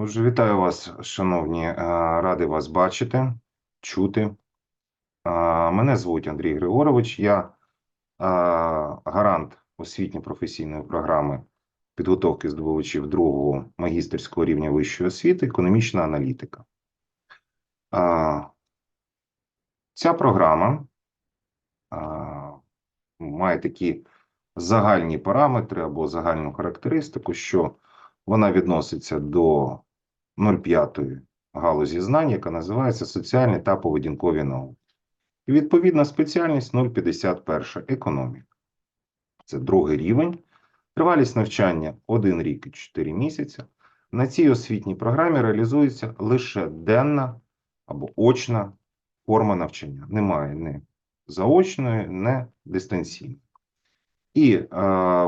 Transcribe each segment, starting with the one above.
Отже, вітаю вас, шановні, е, радий вас бачити, чути. Е, Мене звуть Андрій Григорович, я е, гарант освітньо-професійної програми підготовки здобувачів другого магістерського рівня вищої освіти, економічна аналітика. Ця програма має такі загальні параметри або загальну характеристику, що вона відноситься до 0,5 галузі знань, яка називається соціальні та поведінкові науки. І відповідна спеціальність 0,51 економіка. Це другий рівень. Тривалість навчання 1 рік і 4 місяці. На цій освітній програмі реалізується лише денна або очна форма навчання. Немає ні заочної, ні дистанційної. І е,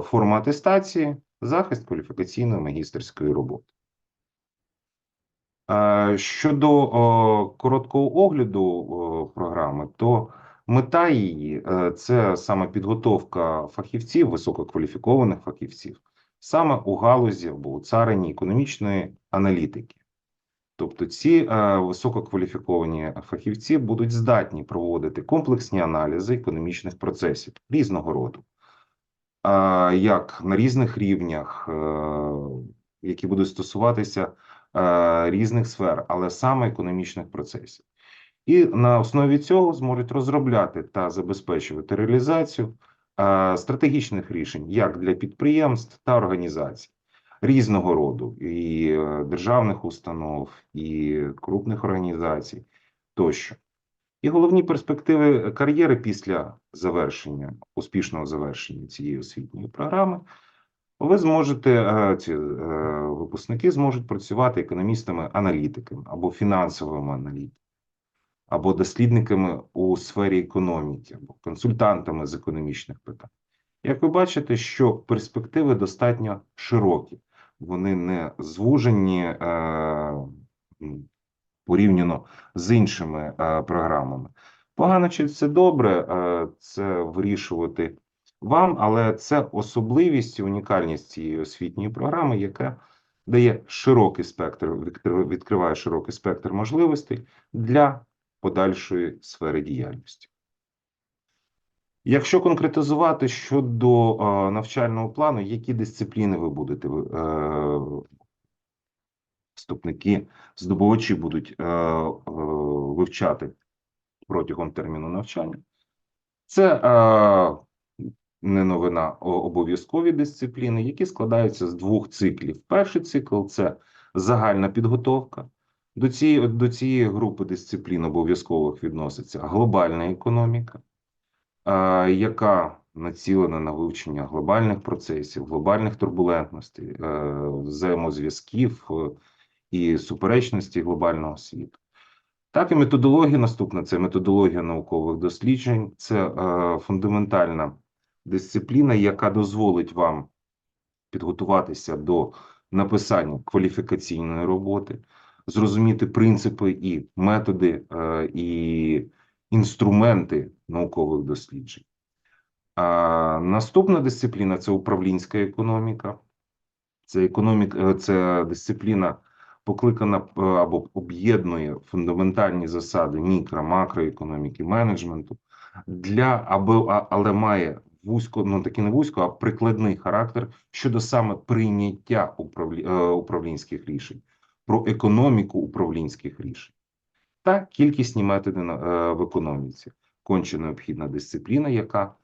форма атестації захист кваліфікаційної магістерської роботи. Е, Щодо короткого огляду програми, то мета її е, це саме підготовка фахівців, висококваліфікованих фахівців, саме у галузі або у царині економічної аналітики. Тобто ці е, висококваліфіковані фахівці будуть здатні проводити комплексні аналізи економічних процесів різного роду, як на різних рівнях, які будуть стосуватися різних сфер, але саме економічних процесів. І на основі цього зможуть розробляти та забезпечувати реалізацію е, стратегічних рішень як для підприємств та організацій різного роду, і е, державних установ, і крупних організацій тощо. І головні перспективи кар'єри після завершення, успішного завершення цієї освітньої програми ви зможете, е, ці е, випускники зможуть працювати економістами-аналітиками або фінансовими аналітиками, або дослідниками у сфері економіки, або консультантами з економічних питань. Як ви бачите, що перспективи достатньо широкі, вони не звужені е, порівняно з іншими е, програмами. Погано чи це добре, е, це вирішувати вам, але це особливість і унікальність цієї освітньої програми, яка дає широкий спектр, відкриває широкий спектр можливостей для подальшої сфери діяльності. Якщо конкретизувати щодо навчального плану, які дисципліни ви будете е, вступники, здобувачі будуть е, е, вивчати протягом терміну навчання, це не новина, обов'язкові дисципліни, які складаються з двох циклів. Перший цикл це загальна підготовка. До цієї, до цієї групи дисциплін обов'язкових відноситься глобальна економіка, яка націлена на вивчення глобальних процесів, глобальних турбулентностей, е, взаємозв'язків е, і суперечностей глобального світу. Так і методологія наступна це методологія наукових досліджень, це е, фундаментальна дисципліна, яка дозволить вам підготуватися до написання кваліфікаційної роботи, зрозуміти принципи і методи, е, і інструменти наукових досліджень. А наступна дисципліна це управлінська економіка. Це економіка, це дисципліна покликана е, або об'єднує фундаментальні засади мікро, макроекономіки, менеджменту для аби, а- але має вузько, ну таки не вузько, а прикладний характер щодо саме прийняття е, управлінських рішень, про економіку управлінських рішень та кількісні методи е, в економіці. Конче необхідна дисципліна, яка е,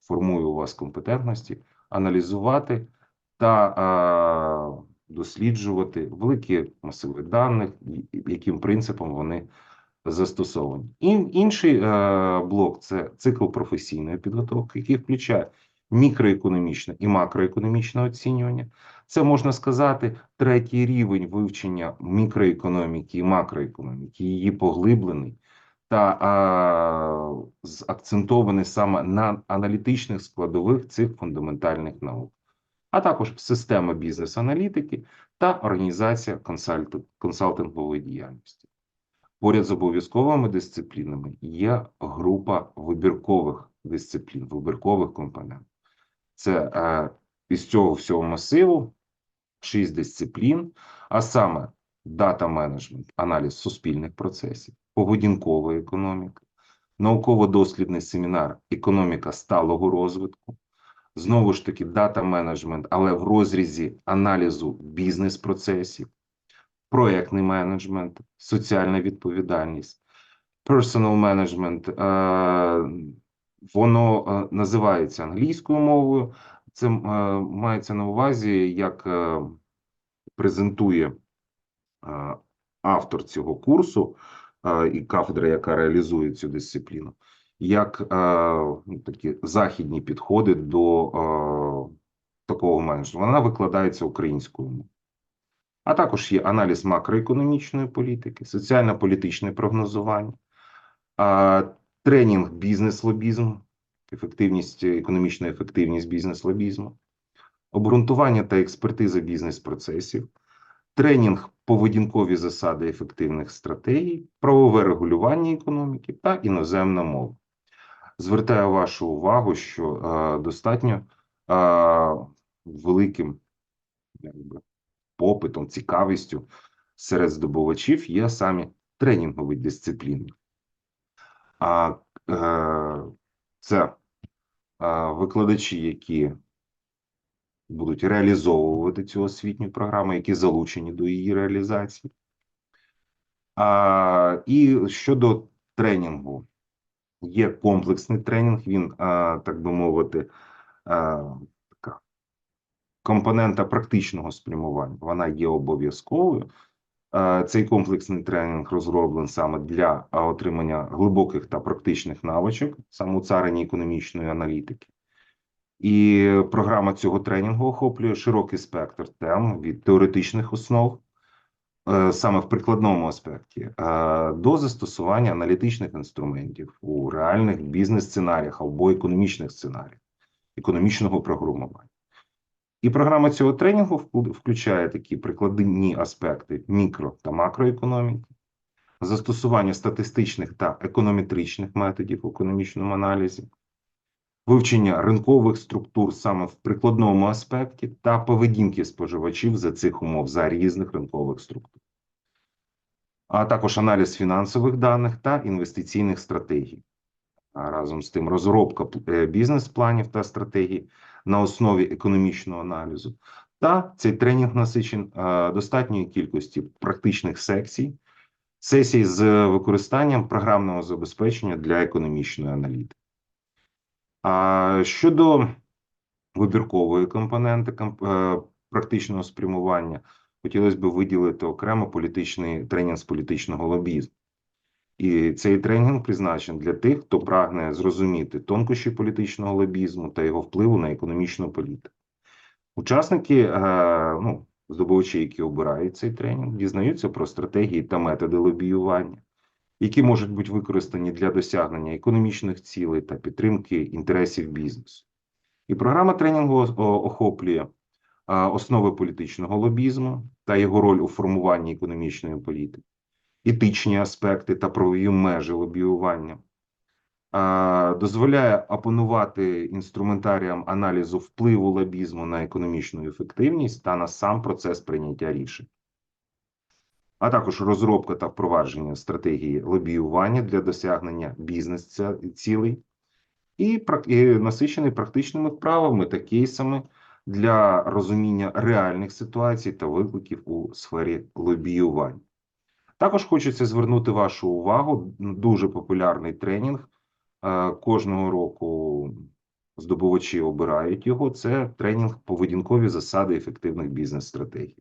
формує у вас компетентності, аналізувати та досліджувати великі масиви даних, яким принципом вони застосовані. Ін, інший е, блок це цикл професійної підготовки, який включає мікроекономічне і макроекономічне оцінювання. Це можна сказати третій рівень вивчення мікроекономіки і макроекономіки, її поглиблений та а, акцентований саме на аналітичних складових цих фундаментальних наук, а також система бізнес-аналітики та організація консалтингової діяльності. Поряд з обов'язковими дисциплінами є група вибіркових дисциплін, вибіркових компонентів. Це е, із цього всього масиву шість дисциплін, а саме дата менеджмент, аналіз суспільних процесів, поведінкова економіка, науково-дослідний семінар Економіка сталого розвитку. Знову ж таки, дата менеджмент, але в розрізі аналізу бізнес-процесів, проектний менеджмент, соціальна відповідальність, personal management, е, воно е, називається англійською мовою. Це е, мається на увазі, як презентує автор цього курсу і кафедра, яка реалізує цю дисципліну, як ну, такі західні підходи до такого менеджменту. Вона викладається українською мовою. А також є аналіз макроекономічної політики, соціально-політичне прогнозування, тренінг бізнес-лобізм, ефективність, економічна ефективність бізнес-лобізму, обґрунтування та експертиза бізнес-процесів, тренінг поведінкові засади ефективних стратегій, правове регулювання економіки та іноземна мова. Звертаю вашу увагу, що е, достатньо е, великим якби, попитом, цікавістю серед здобувачів є самі тренінгові дисципліни. А е, це е, викладачі, які будуть реалізовувати цю освітню програму, які залучені до її реалізації. А, І щодо тренінгу, є комплексний тренінг, він, а, так би мовити, а, така компонента практичного спрямування, вона є обов'язковою. Цей комплексний тренінг розроблен саме для отримання глибоких та практичних навичок, саме у царині економічної аналітики. І програма цього тренінгу охоплює широкий спектр тем від теоретичних основ, е, саме в прикладному аспекті, е, до застосування аналітичних інструментів у реальних бізнес-сценаріях або економічних сценаріях, економічного програмування. І програма цього тренінгу включає такі прикладні аспекти мікро та макроекономіки, застосування статистичних та економетричних методів в економічному аналізі вивчення ринкових структур саме в прикладному аспекті та поведінки споживачів за цих умов за різних ринкових структур, а також аналіз фінансових даних та інвестиційних стратегій. А разом з тим, розробка е, бізнес-планів та стратегій на основі економічного аналізу. Та цей тренінг насичен достатньої кількості практичних секцій, сесій з використанням програмного забезпечення для економічної аналітики. А щодо вибіркової компоненти е, практичного спрямування, хотілося б виділити окремо політичний тренінг з політичного лобізму. І цей тренінг призначений для тих, хто прагне зрозуміти тонкощі політичного лобізму та його впливу на економічну політику. Учасники, е, ну, здобувачі, які обирають цей тренінг, дізнаються про стратегії та методи лобіювання, які можуть бути використані для досягнення економічних цілей та підтримки інтересів бізнесу. І програма тренінгу охоплює основи політичного лобізму та його роль у формуванні економічної політики, етичні аспекти та правові межі лобіювання, дозволяє опанувати інструментаріям аналізу впливу лобізму на економічну ефективність та на сам процес прийняття рішень а також розробка та впровадження стратегії лобіювання для досягнення бізнес-цілей, і, і насичений практичними вправами та кейсами для розуміння реальних ситуацій та викликів у сфері лобіювання. Також хочеться звернути вашу увагу на дуже популярний тренінг. Е, кожного року здобувачі обирають його. Це тренінг поведінкові засади ефективних бізнес-стратегій.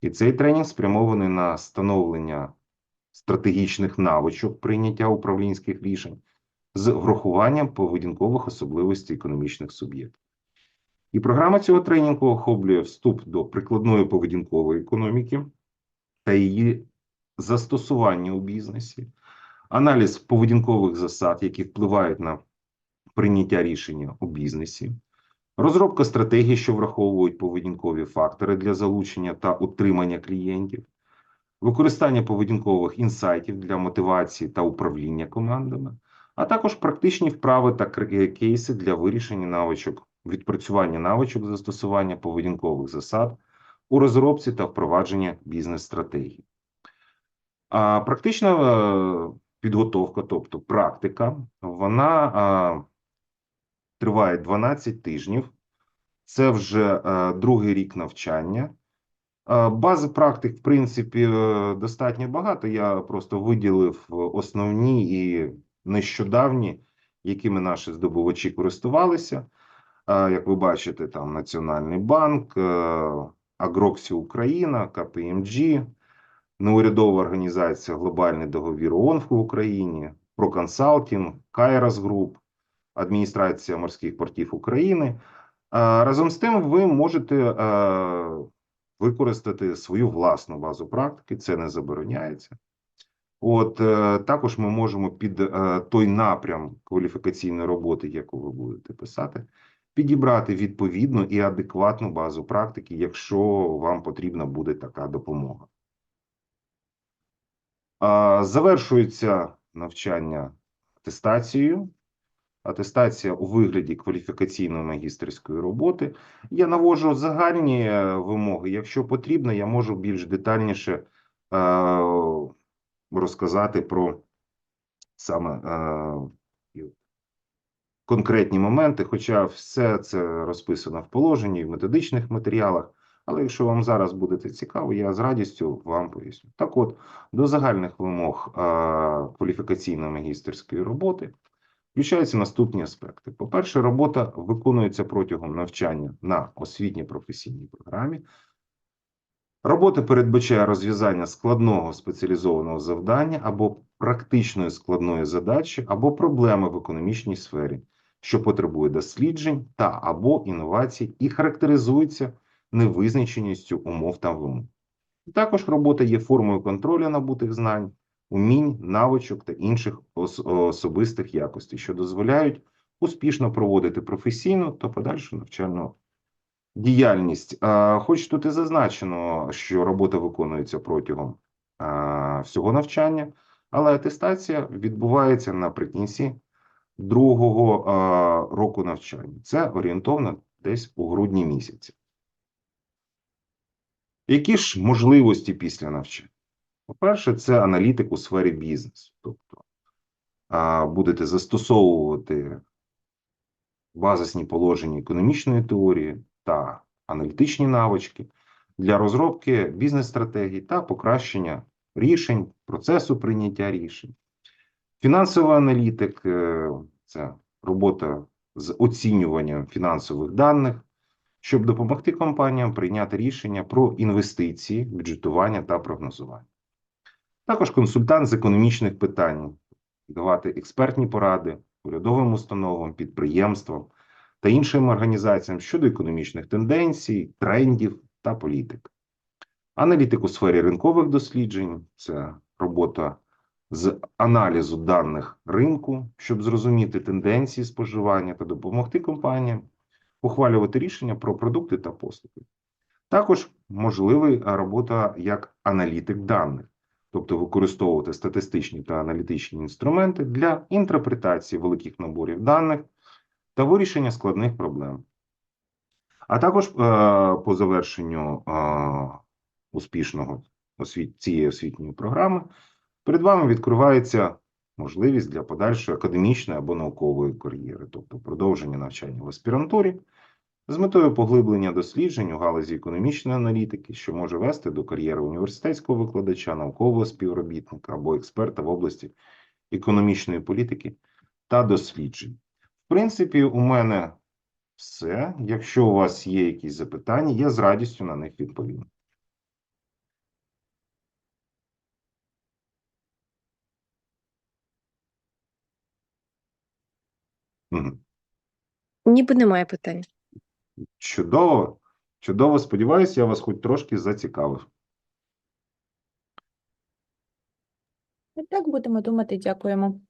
І цей тренінг спрямований на становлення стратегічних навичок прийняття управлінських рішень з врахуванням поведінкових особливостей економічних суб'єктів. І програма цього тренінгу охоплює вступ до прикладної поведінкової економіки та її застосування у бізнесі, аналіз поведінкових засад, які впливають на прийняття рішення у бізнесі. Розробка стратегій, що враховують поведінкові фактори для залучення та утримання клієнтів, використання поведінкових інсайтів для мотивації та управління командами, а також практичні вправи та кейси для вирішення навичок, відпрацювання навичок застосування поведінкових засад у розробці та впровадженні бізнес-стратегії. А практична е, підготовка, тобто практика, вона е, триває 12 тижнів. Це вже е, другий рік навчання. Е, Бази практик, в принципі, достатньо багато. Я просто виділив основні і нещодавні, якими наші здобувачі користувалися. Е, Як ви бачите, там Національний банк, Агроксі Україна, КПМГ, неурядова організація Глобальний договір ООН в Україні, Проконсалтінг, Кайрос Груп, Адміністрація морських портів України. Разом з тим, ви можете е, використати свою власну базу практики, це не забороняється. От е, також ми можемо під е, той напрям кваліфікаційної роботи, яку ви будете писати, підібрати відповідну і адекватну базу практики, якщо вам потрібна буде така допомога. Завершується навчання атестацією. Атестація у вигляді кваліфікаційної магістерської роботи. Я навожу загальні е, вимоги. Якщо потрібно, я можу більш детальніше е, розказати про саме е, конкретні моменти, хоча все це розписано в положенні, в методичних матеріалах. Але якщо вам зараз буде це цікаво, я з радістю вам поясню. Так от, до загальних вимог е, кваліфікаційної магістерської роботи включаються наступні аспекти. По-перше, робота виконується протягом навчання на освітньо професійній програмі. Робота передбачає розв'язання складного спеціалізованого завдання або практичної складної задачі, або проблеми в економічній сфері, що потребує досліджень та або інновацій і характеризується невизначеністю умов та вимог. Також робота є формою контролю набутих знань, умінь, навичок та інших ос- особистих якостей, що дозволяють успішно проводити професійну та подальшу навчальну діяльність. Хоч тут і зазначено, що робота виконується протягом всього навчання, але атестація відбувається наприкінці другого року навчання. Це орієнтовно десь у грудні місяці. Які ж можливості після навчання? По-перше, це аналітик у сфері бізнесу. Тобто будете застосовувати базисні положення економічної теорії та аналітичні навички для розробки бізнес-стратегій та покращення рішень, процесу прийняття рішень. Фінансовий аналітик е, це робота з оцінюванням фінансових даних, щоб допомогти компаніям прийняти рішення про інвестиції, бюджетування та прогнозування. Також консультант з економічних питань, давати експертні поради урядовим установам, підприємствам та іншим організаціям щодо економічних тенденцій, трендів та політик. Аналітик у сфері ринкових досліджень це робота з аналізу даних ринку, щоб зрозуміти тенденції споживання та допомогти компаніям ухвалювати рішення про продукти та послуги. Також можливий робота як аналітик даних, тобто використовувати статистичні та аналітичні інструменти для інтерпретації великих наборів даних та вирішення складних проблем. А також е, по завершенню е, успішного цієї освітньої програми перед вами відкривається можливість для подальшої академічної або наукової кар'єри, тобто продовження навчання в аспірантурі з метою поглиблення досліджень у галузі економічної аналітики, що може вести до кар'єри університетського викладача, наукового співробітника або експерта в області економічної політики та досліджень. В принципі, у мене все. Якщо у вас є якісь запитання, я з радістю на них відповім. Мгм. Ніби немає питань. Чудово. Чудово. Сподіваюся, я вас хоч трошки зацікавив. Так будемо думати, дякуємо.